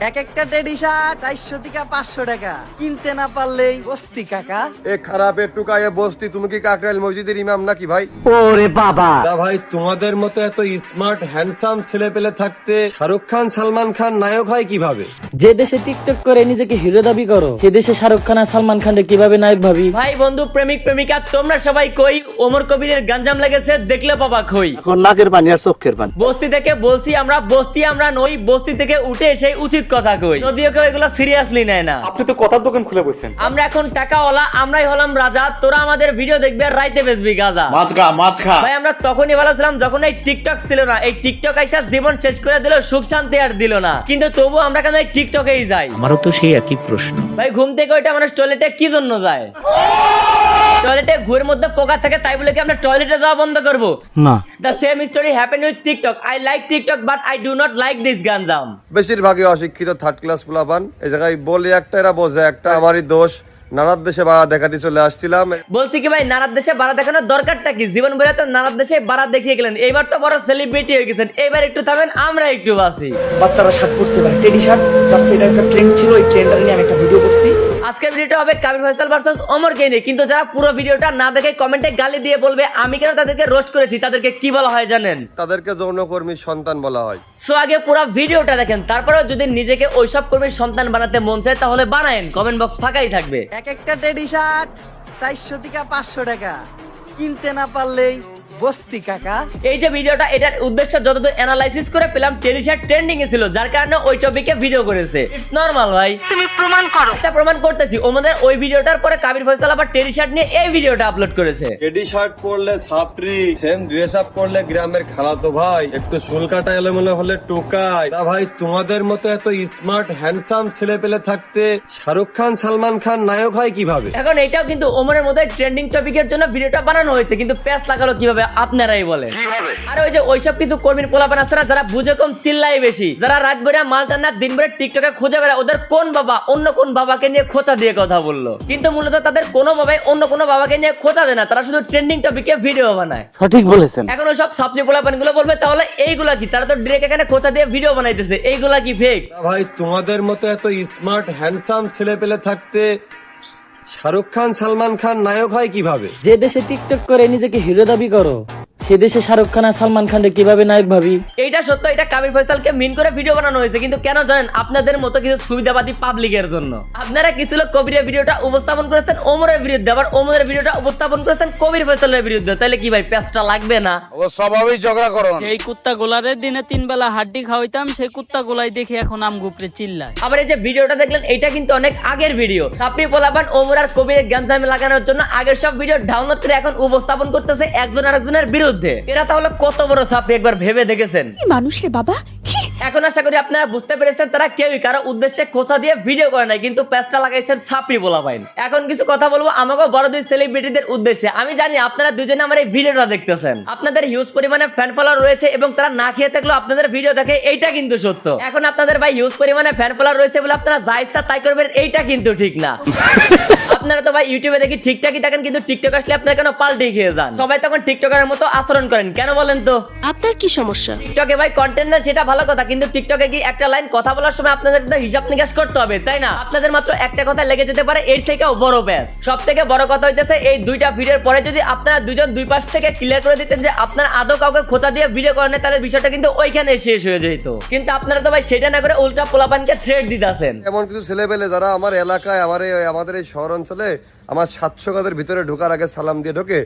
এক একটা teddy shirt চারশো থেকে পাঁচশো টাকা। কিনতে না পারলেই বস্তি কাকা। এ খারাপের টুকা এ বস্তি তুমি কি কাকরাইল মসজিদের ইমাম নাকি ভাই? দা ভাই তোমাদের মতো এত স্মার্ট হ্যান্ডসাম ছেলে পেলে থাকতে শাহরুখ খান সালমান খান নায়ক হয় কীভাবে? যে দেশে টিকটক করে নিজেকে হিরো দাবি করো সে দেশে শাহরুখ খান আর সালমান খানকে কীভাবে নায়ক ভাবি? ভাই বন্ধু প্রেমিক প্রেমিকা তোমরা সবাই কই? ওমর কবিরের গাঞ্জাম লেগেছে দেখলে বাবা খই এখন নাকের পানি আর চোখের পানি। বস্তি থেকে বলছি আমরা বস্তি আমরা নই বস্তি থেকে উঠে সেই উচিত কথা কই। যদিও কেউ এগুলো সিরিয়াসলি নেয় না। আপনি তো কথার দোকান খুলে বসছেন আমরা এখন টাকাওয়ালা আমরাই হলাম রাজা তোরা আমাদের ভিডিও দেখবে আর রাইতে বেচবি গাজা। ভাই আমরা তখনই ভালো ছিলাম যখন এই টিকটক ছিল না। এই টিকটক আইসা জীবন শেষ করে দিল সুখ শান্তি আর দিল না। কিন্তু তবু আমরা কেন এই টিকটকেই যাই আমারও তো সেই একই প্রশ্ন। ভাই ঘুম থেকে ওইটা মানুষ টয়লেটে কি জন্য যায়? টয়লেটে ঘুরের মধ্যে পোকা থাকে তাই বলে কি আমরা টয়লেটে যাওয়া বন্ধ করব? না। The same story happen with TikTok I like TikTok but I do not like this ganjam. বেশিরভাগই অশিক্ষিত থার্ড ক্লাস পোলাপান। এই জায়গায় বলে একটা এরা বোঝে একটা আমারই দোষ। নানার দেশে বাড়া দেখাতে চলে আসছিলাম। বলছি কি ভাই নানার দেশে বাড়া দেখানোর দরকারটা কি? জীবন ভরে তো নানার দেশে বাড়া দেখিয়ে গেলেন। এইবার তো বড় সেলিব্রিটি হয়ে গেছেন। এবার একটু থামেন আমরা একটু বাসি। বাচ্চারা শার্ট পরতে পারে। টেডি শার্ট জাস্ট এটা একটা ট্রেন্ড ছিল এই ট্রেন্ডটা নিয়ে আমি একটা ভিডিও আজকের ভিডিওটা হবে কাবির ফয়সাল ভার্সেস অমর কে নিয়ে কিন্তু যারা পুরো ভিডিওটা না দেখে কমেন্টে গালি দিয়ে বলবে আমি কেন তাদেরকে রোস্ট করেছি? তাদেরকে কি বলা হয় জানেন? তাদেরকে যৌনকর্মীর সন্তান বলা হয়। সো আগে পুরো ভিডিওটা দেখেন তারপরেও যদি নিজেকে ওইসব কর্মীর সন্তান বানাতে মন চায় তাহলে বানায়েন। কমেন্ট বক্স ফাঁকাই থাকবে। এক একটা টেডি শার্ট চারশো থেকে পাঁচশো টাকা। কিনতে না পারলেই বস্তি কাকা। এই যে ভিডিওটা এটার উদ্দেশ্য যতদূর অ্যানালাইসিস করে পেলাম টেলিশার ট্রেন্ডিং এ ছিল যার কারণে ওই টপিকে ভিডিও করেছে। ইটস নরমাল ভাই। তুমি প্রমাণ করো। আচ্ছা প্রমাণ করতেছি। ওদের ওই ভিডিওটার পরে কাবির ফয়সাল আবার টেলিশার্ট নিয়ে এই ভিডিওটা আপলোড করেছে। টেডি শার্ট পরলে সাপরি সেম ড্রেস আপ করলে গ্রামের খালাতো ভাই। একটু চুল কাটা এলোমেলো হলে টোকাই দা ভাই তোমাদের মতো এত স্মার্ট হ্যান্ডসাম ছেলে পেলে থাকতে শাহরুখ খান সালমান খান নায়ক হয় কীভাবে? এখন এটাও কিন্তু ওমরের মতো ট্রেন্ডিং টপিকের জন্য ভিডিওটা বানানো হয়েছে কিন্তু প্যাস লাগালো কীভাবে? আপনারাই বলেন। আর ওই যে ওইসব কিছু কর্মীর পোলাপান আছে না যারা বুঝে কম চিল্লাই বেশি। যারা রাত ভরে মাল টান্না দিন ভরে টিকটকে খুঁজে বেড়ায় ওদের কোন বাবা অন্য কোন বাবাকে নিয়ে খোঁচা দিয়ে কথা বলল? কিন্তু মূলত তাদের কোনো বাবাই অন্য কোনো বাবাকে নিয়ে খোঁচা দেয় না তারা শুধু ট্রেন্ডিং টপিকে ভিডিও বানায়। সঠিক বলেছেন। এখন ওই সব সাবজি পোলাপানগুলো বলবে তাহলে এইগুলা কি? তারা তো ডিরেক্ট এখানে খোঁচা দিয়ে ভিডিও বানাইতেছে এইগুলা কি ফেক ভাই তোমাদের মতো এত স্মার্ট হ্যান্ডসাম ছেলে পেলে থাকতে শাহরুখ খান, সালমান খান নায়ক হয় কীভাবে? যে দেশে টিকটক করে নিজেকে হিরো দাবি করো। সে দেশে শাহরুখ খান আর সালমান খানকে কীভাবে নায়ক ভাবি? এইটা সত্য এটা কাবির ফয়সালকে মিন করে ভিডিও বানানো হয়েছে কিন্তু কেন জানেন আপনাদের মতো কিছু সুবিধাবাদী পাবলিকের জন্য? আপনারা কিছু লোক কবিরের ভিডিওটা উপস্থাপন করেছেন ওমরের বিরুদ্ধে আবার ওমরের ভিডিওটা উপস্থাপন করেছেন কবির ফয়সালের বিরুদ্ধে তাহলে কি ভাই প্যাচটা লাগবে না? ও স্বভাবই ঝগড়া করো সেই কুত্তা গোলারে দিনে তিন বেলা হাড্ডি খাওয়াইতাম সেই কুত্তা গোলাই দেখে এখন আম গুপড়ে চিল্লায়। আবার এই যে ভিডিওটা দেখলেন এটা কিন্তু অনেক আগের ভিডিও সাপড়ি পোলাপান ওমর আর কবিরের জ্ঞানজামে লাগানোর জন্য আগের সব ভিডিও ডাউনলোড করে এখন উপস্থাপন করতেছে একজন আরেকজনের বিরুদ্ধে। এরা তাহলে কত বড় সাপ একবার ভেবে দেখেছেন? মানুষ রে বাবা? এখন আশা করি আপনারা বুঝতে পেরেছেন তারা কেউই কারও উদ্দেশ্যে খোঁচা দিয়ে ভিডিও করে নাই কিন্তু প্যাচটা লাগাইছেন সাপড়ি বলা পাইন। এখন কিছু কথা বলব আমাকে বড় দুই সেলিব্রিটিদের উদ্দেশ্যে। আমি জানি আপনারা দুজনে আমার এই ভিডিওটা দেখতেছেন। আপনাদের হিউজ পরিমাণে ফ্যান ফলোয়ার রয়েছে এবং তারা না খেয়ে থাকলেও আপনাদের ভিডিও দেখে এইটা কিন্তু সত্য। এখন আপনাদের ভাই হিউজ পরিমাণে ফ্যান ফলোয়ার রয়েছে বলে আপনারা যা ইচ্ছা তাই করবেন এইটা কিন্তু ঠিক না। আপনারা তো ভাই ইউটিউবে দেখি ঠিকঠাকই থাকেন কিন্তু টিকটক আসলে আপনারা কেন পাল্টে খেয়ে যান? সবাই তখন টিকটকের মতো আচরণ করেন কেন বলেন তো? আপনার কি সমস্যা? টিকটকে ভাই কন্টেন্ট সেটা ভালো কথা কিন্তু টিকটকে কি একটা লাইন কথা বলার সময় আপনাদের হিসাব নিকাশ করতে হবে, তাই না? আপনাদের মাত্র একটা কথা লেগে যেতে পারে, এর থেকেও বড় ব্যাস। সব থেকে বড় কথা হইতেছে, এই দুইটা ভিডিওর পরে যদি আপনারা দুজন দুই পাশ থেকে ক্লিয়ার করে দিতেন যে আপনারা আদৌ কাউকে খোঁচা দিয়ে ভিডিও করেন তাহলে বিষয়টা কিন্তু ওইখানে শেষ হয়ে যেত। কিন্তু আপনারা তো ভাই সেটা না করে উল্টা পোলাপানকে থ্রেড দিতেছেন। এমন কিছু ছেলে পেলে যারা আমার এলাকায়, আমার, আমাদের এই শহর অঞ্চলে আমার সাতশো গাদের ভিতরে ঢোকার আগে সালাম দিয়ে ঢোকে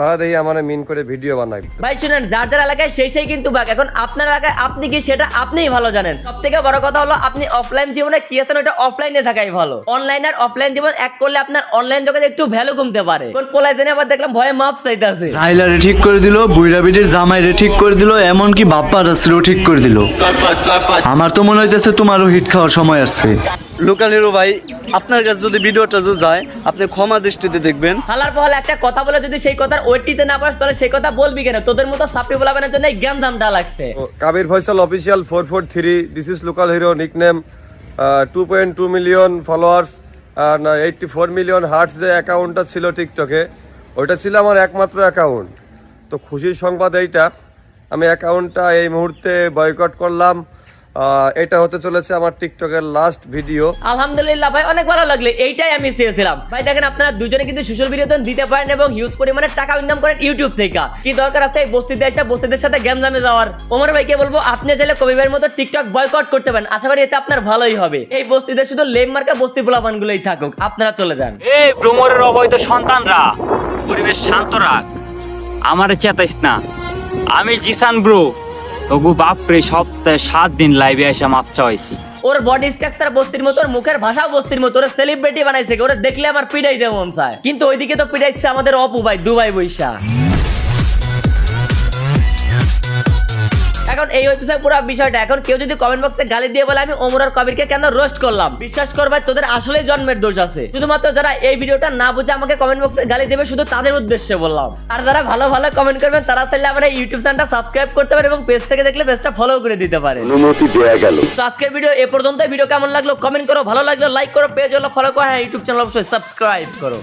তারা দেখি আমার মিন করে ভিডিও বানায়। ভাই শুনেন যার যার এলাকায় সেই সেই কিন্তু বাঘ। এখন আপনার এলাকায় আপনি কি সেটা আপনিই ভালো জানেন? সব থেকে বড় কথা হলো আপনি অফলাইন জীবনে কি আছেন ওটা অফলাইনে থাকাই ভালো। অনলাইন আর অফলাইন জীবন এক করলে আপনার অনলাইন জগতে একটু ভ্যালু কমতে পারে। কোন পোলাই দিনে আবার দেখলাম ভয়ে মাপ চাইতেছে। সাইলারে ঠিক করে দিল বুইরা বিটির জামাইরে ঠিক করে দিল এমনকি বাপ্পা রাস্তারও ঠিক করে দিল। আমার তো মনে হইতেছে তোমারও হিট খাওয়ার সময় আসছে। লোকাল হিরো ভাই আপনার কাছে যদি ভিডিওটা যদি যায় আপনি ক্ষমা দৃষ্টিতে দেখবেন। হালার পহলে একটা কথা বলে যদি সেই কথার ওয়েটিতে না পারিস তাহলে সেই কথা বলবি কেন? তোদের মতো সাপড়ি বলাবানের জন্য এই জ্ঞান দামটা লাগছে। Kabir Faisal official four four three this is local hero nickname two point two million followers eighty four million hearts যে অ্যাকাউন্টটা ছিল টিকটকে ওটা ছিল আমার একমাত্র অ্যাকাউন্ট তো খুশির সংবাদ এইটা আমি অ্যাকাউন্টটা এই মুহূর্তে বয়কট করলাম। এটা হতে চলেছে আমার টিকটকের লাস্ট ভিডিও আলহামদুলিল্লাহ ভাই অনেক ভালো লাগল। এইটাই আমি চেয়েছিলাম। ভাই দেখেন আপনারা দুজনে কিন্তু সোশ্যাল ভিডিওতে দিতে পারেন এবং হিউজ পরিমাণে টাকা ইনকাম করেন ইউটিউব থেকে। কি দরকার আছে এই বস্তিতে এসে বস্তিদের সাথে গেম জামে যাওয়ার? ওমর ভাইকে বলব আপনি চাইলে কবি ভাইয়ের মতো টিকটক বয়কট করতে পারেন। আশা করি এতে আপনার ভালোই হবে। এই বস্তিতে শুধু লেম মার্কা বস্তি পোলাপান গুলোই থাকুক। আপনারা চলে যান। এই ভ্রমরের অবৈধ সন্তানরা পরিবেশ শান্ত রাখ। আমার চেতাইস না। আমি জিসান ব্রো। তবু বাপরে, সপ্তাহে সাত দিন লাইভে এসে মাপ চাইছি ওর বডি স্ট্রাকচার বস্তির মতো, ওর মুখের ভাষা বস্তির মতো, ওর সেলিব্রিটি বানাইছে ওরা দেখলে আমার দেব মন চায়। কিন্তু ওইদিকে তো পিটাইছে আমাদের অপু ভাই, দুবাই বৈশা এখন এই হইতেছে পুরো বিষয়টা এখন কেউ যদি কমেন্ট বক্সে গালি দিয়ে বলে আমি ওমর আর কবিরকে কেন রোস্ট করলাম? বিশ্বাস করবে তোদের আসলে জন্মের দোষ আছে। শুধুমাত্র যারা এই ভিডিওটা না বুঝে আমাকে কমেন্ট বক্সে গালি দেবে শুধু তাদের উদ্দেশ্যে বললাম। আর যারা ভালো ভালো কমেন্ট করবেন তারা তাহলে আমার এই ইউটিউব চ্যানেলটা সাবস্ক্রাইব করতে পারে এবং পেজ থেকে দেখলে পেজটা ফলো করে দিতে পারে অনুমতি দেয়া গেল। তো আজকের ভিডিও এ পর্যন্ত ভিডিও কেমন লাগল কমেন্ট করো। ভালো লাগল লাইক করো। পেজ হলো ফলো করো। হ্যাঁ ইউটিউব চ্যানেল অবশ্যই সাবস্ক্রাইব করো।